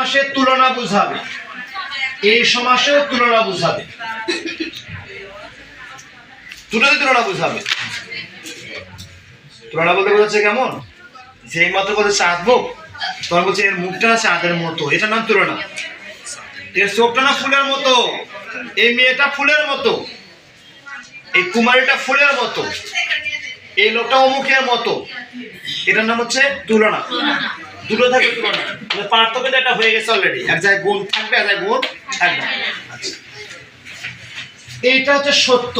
সমাসের তুলনা বুঝাবে। এই সমাসেও তুলনা বুঝাবে। দুটোই তুলনা বুঝাবে। তুলনা বলতে বোঝাচ্ছে কেমন? যে মাত্র কথা চাঁদবো তখন বলছে এর মুখটা না চাঁদের মতো। এটার নাম তুলনা। এর চোখটা না ফুলের মতো। এই মেয়েটা ফুলের মতো। এই কুমারীটা ফুলের মতো। এই লোকটা অমুকের মতো। এটার নাম হচ্ছে তুলনা। দুটো থাকে তুলনা মানে পার্থক্যটা এটা হয়ে গেছে অলরেডি এক জায়গায় গুণ থাকবে এক জায়গায় গুণ থাকবে আচ্ছা। এইটা হচ্ছে সত্য।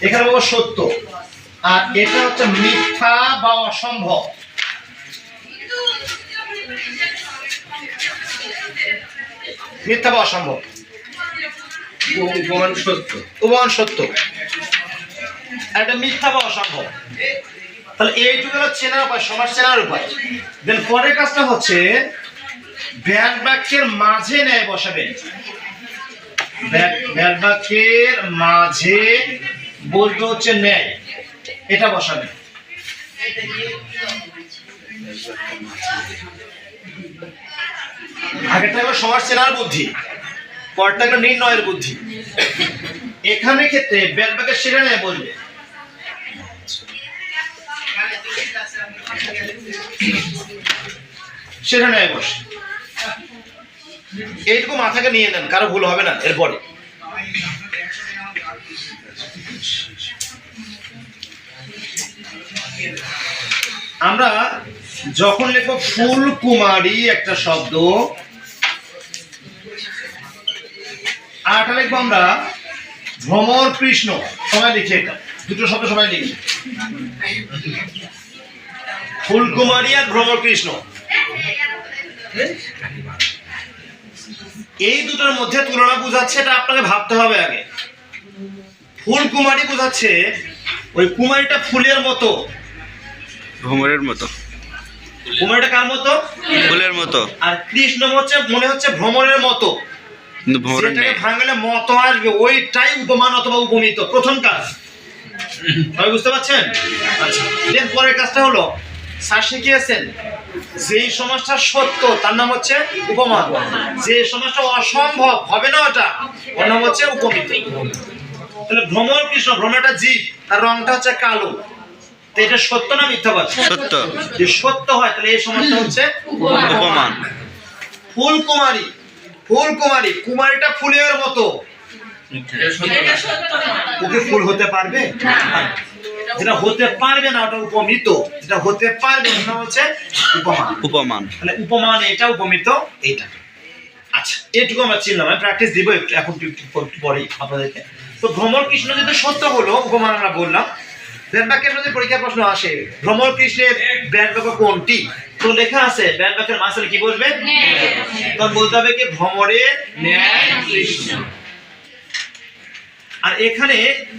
এখানে বলব সত্য। আর এটা হচ্ছে মিথ্যা বা অসম্ভব। মিথ্যা বা অসম্ভব। উপমান সত্য। উপমান সত্য। এটা মিথ্যা বা অসম্ভব। তাহলে এইটুকু হলো চেনার উপায় সমাজ চেনার উপায়। দেন পরের কাজটা হচ্ছে ব্যাগ বাক্যের মাঝে ন্যায় বসাবেন ব্যাগ- ব্যাগ বাক্যের মাঝে বলতে হচ্ছে ন্যায়। এটা আগেরটা হলো সমাজ চেনার বুদ্ধি পরটা হলো নির্ণয়ের বুদ্ধি। এখানে ক্ষেত্রে ব্যাগ বাক্যের সেটা ন্যায় বলবে। ন্যায় বসে। এইটুকু মাথাকে নিয়ে নেন, কারও ভুল হবে না, এরপরে। আমরা যখন লিখব ফুল কুমারী একটা শব্দ আরটা লিখব আমরা ভ্রমর কৃষ্ণ। সবাই লিখে এটা। দুটো শব্দ সবাই লিখি। ফুলকুমারী আর এই দুটোর মধ্যে তুলনা বোঝাচ্ছে এটা আপনাকে ভাবতে হবে আগে। ফুলকুমারী বোঝাচ্ছে ওই কুমারীটা ফুলের মতো। ভ্রমরের মতো। কুমারীটা কার মতো? ফুলের মতো। আর কৃষ্ণ হচ্ছে মনে হচ্ছে ভ্রমণের মতো। ভাঙলে মত আসবে ওইটাই উপমান অথবা উপমিত প্রথম কাজ। বুঝতে পারছেন? আচ্ছা। পরের কাজটা হলো স্যার শিখিয়েছেন যেই সমাজটা সত্য তার নাম হচ্ছে উপমান যে সমাজটা অসম্ভব হবে না ওটা ওর নাম হচ্ছে উপমিত। তাহলে ভ্রমর কৃষ্ণ ভ্রমণটা জীব তার রংটা হচ্ছে কালো। তো এটা সত্য না মিথ্যাবাদ সত্য। যে সত্য হয় তাহলে এই সমাজটা হচ্ছে উপমান ফুল কুমারী ফুল কুমারী কুমারীটা ফুলের মতো। ওকে ফুল হতে পারবে? যেটা হতে পারবে না ওটা উপমিত। যেটা হতে পারবে ওটা হচ্ছে উপমান। উপমান। তাহলে উপমান এটা উপমিত এইটা। আচ্ছা এটুকু আমরা চিনলাম। আমি প্র্যাকটিস দিব একটু এখন একটু একটু আপনাদেরকে। তো ভ্রমর কৃষ্ণ যদি সত্য হলো উপমান আমরা বললাম। পরীক্ষার প্রশ্ন আসে ভ্রমর কৃষ্ণের ব্যাট বাক্য কোনটি? তো লেখা আছে ব্যাট বাক্যের মাঝখানে কি বলবে? তখন বলতে হবে কি? ভ্রমরের ন্যায় কৃষ্ণ। আর এখানে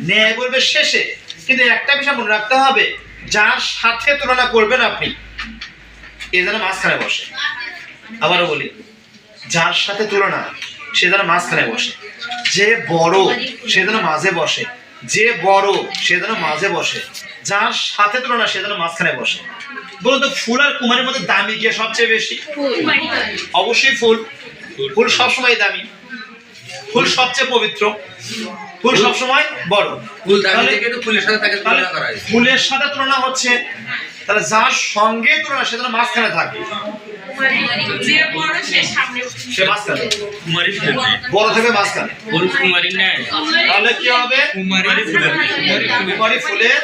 ন্যায় বলবে শেষে। কিন্তু একটা বিষয় মনে রাখতে হবে যার সাথে তুলনা করবেন আপনি এ যেন মাঝখানে বসে। আবারও বলি যার সাথে তুলনা সে যেন মাঝখানে বসে। যে বড় সে যেন মাঝে বসে। যে বড় সে যেন মাঝে বসে। যার সাথে তুলনা সে যেন মাঝখানে বসে। বলুন তো ফুল আর কুমারের মধ্যে দামি কে সবচেয়ে বেশি? অবশ্যই ফুল। ফুল সবসময় দামি। ফুল সবচেয়ে পবিত্র। ফুল সবসময় বড়। ফুল ফুলের সাথে তাকে তাহলে তুলনা করা হয় ফুলের সাথে তুলনা হচ্ছে তাহলে যার সঙ্গে তুলনা সে যেন মাঝখানে থাকে। যে বড় সে সামনে সে মাঝখানে। কুমারী ফুলের নেয় বড় থেকে মাঝখানে। ফুল কুমারী নেয় তাহলে কি হবে? কুমারী ফুলের কুমারী ফুলের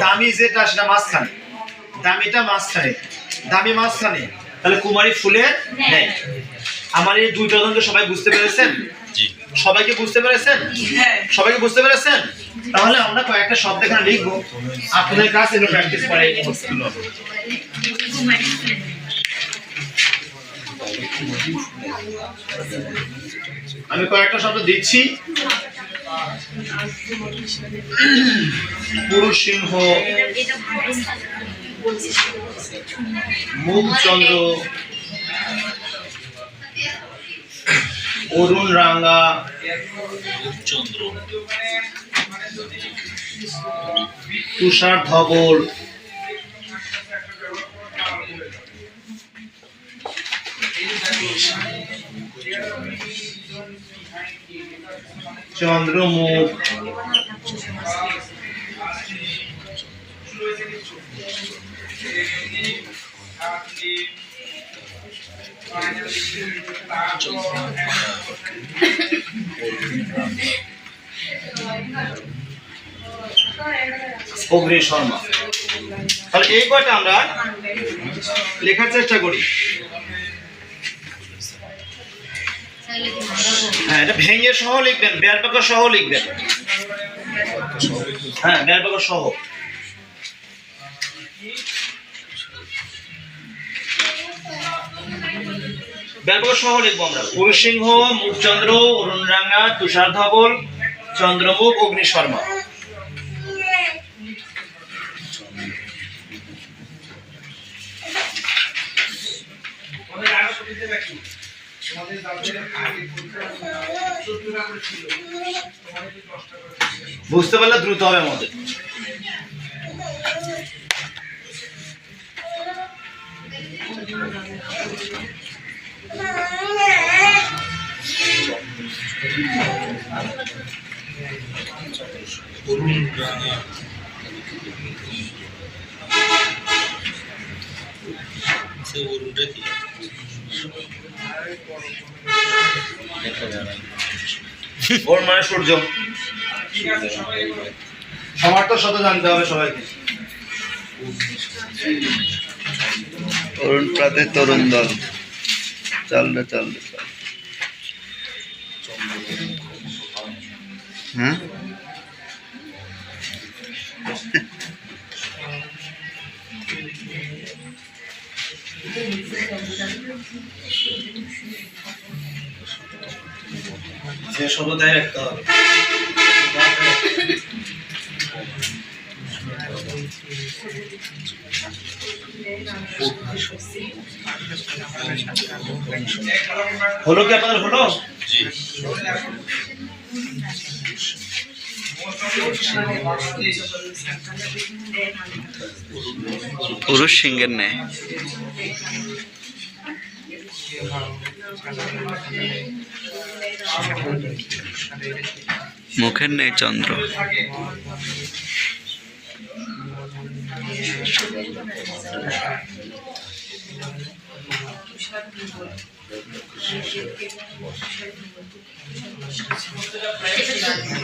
দামি যেটা সেটা মাঝখানে। দামিটা মাঝখানে। দামি মাঝখানে। তাহলে কুমারী ফুলের নেই আমার এই দুইটা জনকে সবাই বুঝতে পেরেছেন? সবাইকে বুঝতে পেরেছেন? সবাইকে বুঝতে পেরেছেন? তাহলে আমরা কয়েকটা শব্দ এখানে লিখব। আপনাদের কাছে এগুলো প্র্যাকটিস করে আমি কয়েকটা শব্দ দিচ্ছি। পুরুষ সিংহ মুখচন্দ্র অরুণ রাঙ্গা। চন্দ্র। তুষার ধবল। চন্দ্রমুখ। অগ্নি শর্মা। তাহলে এই কয়টা আমরা লেখার চেষ্টা করি। হ্যাঁ এটা ভেঙে সহ লিখবেন ব্যারবাক সহ লিখবেন। হ্যাঁ ব্যারবাক সহ। ব্যারবাক সহ লিখব আমরা। পুরুষসিংহ, মুখচন্দ্র অরুণরাঙ্গা তুষার ধবল, চন্দ্রমুখ অগ্নি শর্মা বুঝতে পারলে দ্রুত হবে আমাদের। অরুণটা কি ওর মানে সূর্য। সবার তো শত জানতে হবে সবাইকে। অরুণ প্রাতে তরুণ দল। চল রে চল রে চল হ্যাঁ সে তাই রাখতে হবে। হলো কি আপনাদের হলো? পুরুষ সিংহের ন্যায়। মুখের ন্যায় চন্দ্র।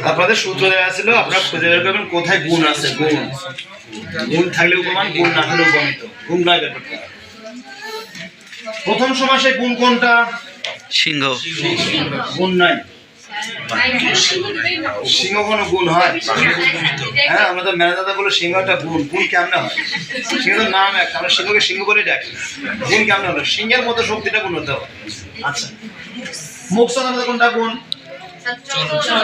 আপনাদের সূত্র দেওয়া ছিল আপনারা খুঁজে বের করবেন কোথায় গুণ আছে গুণ। গুণ থাকলে উপমান গুণ না থাকলে উপমিত। গুণ নয় ব্যাপারটা। প্রথম সমাসে গুণ কোনটা? সিংহ। গুণ নাই। সিংহ কোনো গুণ হয়? হ্যাঁ আমরা তো ম্যানেজার বলে সিংহটা গুণ গুণ কেমনে হয়? সিংহের নাম একটা আমরা সিংহকে সিংহ বলে ডাকি। গুণ কেমনে হলো? সিংহের মতো শক্তিটা গুণ হতে হবে। আচ্ছা। মুখ আমাদের কোনটা গুণ তো আচ্ছা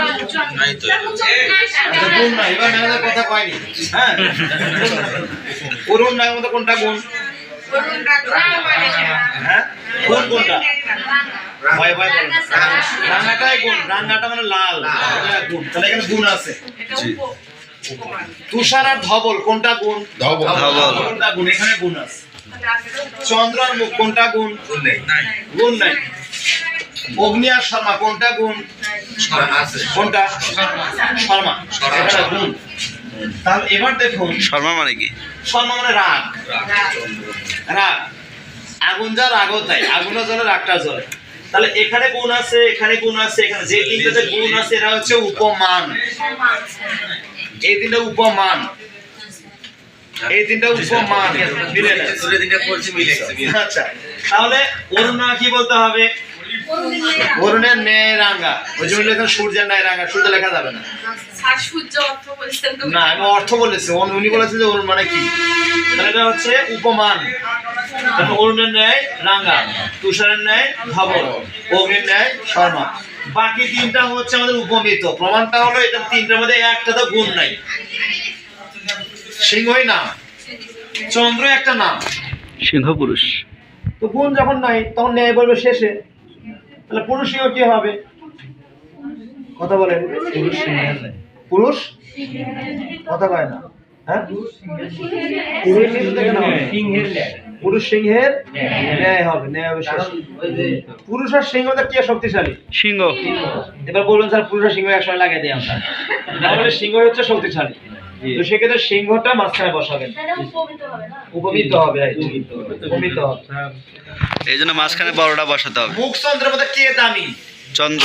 নাই এবার কথা কয়নি। হ্যাঁ। অরুণ নাই আমাদের কোনটা গুণ হ্যাঁ? কোন কোনটা? রান্নাটা মানে লাল। গুণ তাহলে এখানে গুণ আছে। তুষার আর ধবল কোনটা গুণ? ধবল। কোনটা গুণ? এখানে গুণ আছে। চন্দ্র আর মুখ কোনটা গুণ? নাই। গুণ নাই। অগ্নি আর শর্মা কোনটা গুণ? কোনটা? শর্মা। এটা গুণ। তাহলে এবার দেখুন। শর্মা মানে কি? শর্মা মানে রাগ। রাগ। আগুন যা রাগও তাই। আগুনও জ্বলে রাগটা জ্বলে। তাহলে এখানে গুণ আছে এখানে গুণ আছে এখানে যে তিনটাতে গুণ আছে এরা হচ্ছে উপমান। এই তিনটা উপমান। এই তিনটা উপমান। মিলে না আচ্ছা তাহলে অরুণা কি বলতে হবে? অরুণের ন্যায় রাঙ্গা ওই জন্য লেখা সূর্যের ন্যায় রাঙ্গা সূর্য লেখা যাবে না। সূর্য অর্থ বলছেন তো? না আমি অর্থ বলেছি। উনি- বলেছেন যে অরুণ মানে কি? এটা হচ্ছে উপমান। অরুণের ন্যায় রাঙ্গা তুষারের ন্যায় ধবল অগ্নির ন্যায় শর্মা। বাকি তিনটা হচ্ছে আমাদের উপমিত। প্রমাণটা হলো এটা তিনটার মধ্যে একটা তো গুণ নাই। সিংহই নাম চন্দ্র একটা নাম সিংহ পুরুষ তো গুণ যখন নাই তখন ন্যায় বলবে শেষে। তাহলে পুরুষ সিংহ কি হবে? কথা বলেন। পুরুষ কথা কয় না। হ্যাঁ? পুরুষ সিংহ পুরুষ সিংহের ন্যায়। হবে ন্যায় হবে পুরুষ আর সিংহ কে শক্তিশালী? সিংহ। এবার বলবেন স্যার পুরুষ আর সিংহ একসঙ্গে লাগিয়ে দিই আমরা। তাহলে সিংহ হচ্ছে শক্তিশালী। তো সেক্ষেত্রে সিংহটা মাঝখানে বসাবেন। উপমিত হবে উপমিত হবে এই জন্য মাঝখানে বড়টা বসাতে হবে। মুখ চন্দ্রের মধ্যে কে দামি? চন্দ্র।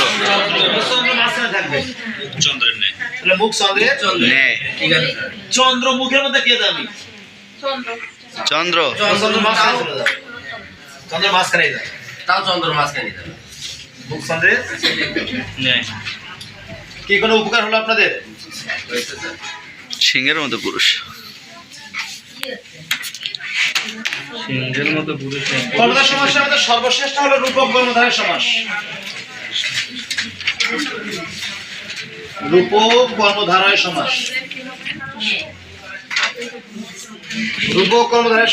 চন্দ্র মুখের মধ্যে কে দামি? চন্দ্র। চন্দ্র। চন্দ্র মাঝখানে তাও চন্দ্র মাঝখানে মুখ চন্দ্রের? কি কোনো উপকার হলো আপনাদের? সিংহের মতো পুরুষ। সিংহের মতো পুরুষ কর্মধার সমাসের মধ্যে সর্বশ্রেষ্ঠ হলো রূপক কর্মধারের সমাস রূপক কর্মধারায় সমাস রূপক কর্মধারয়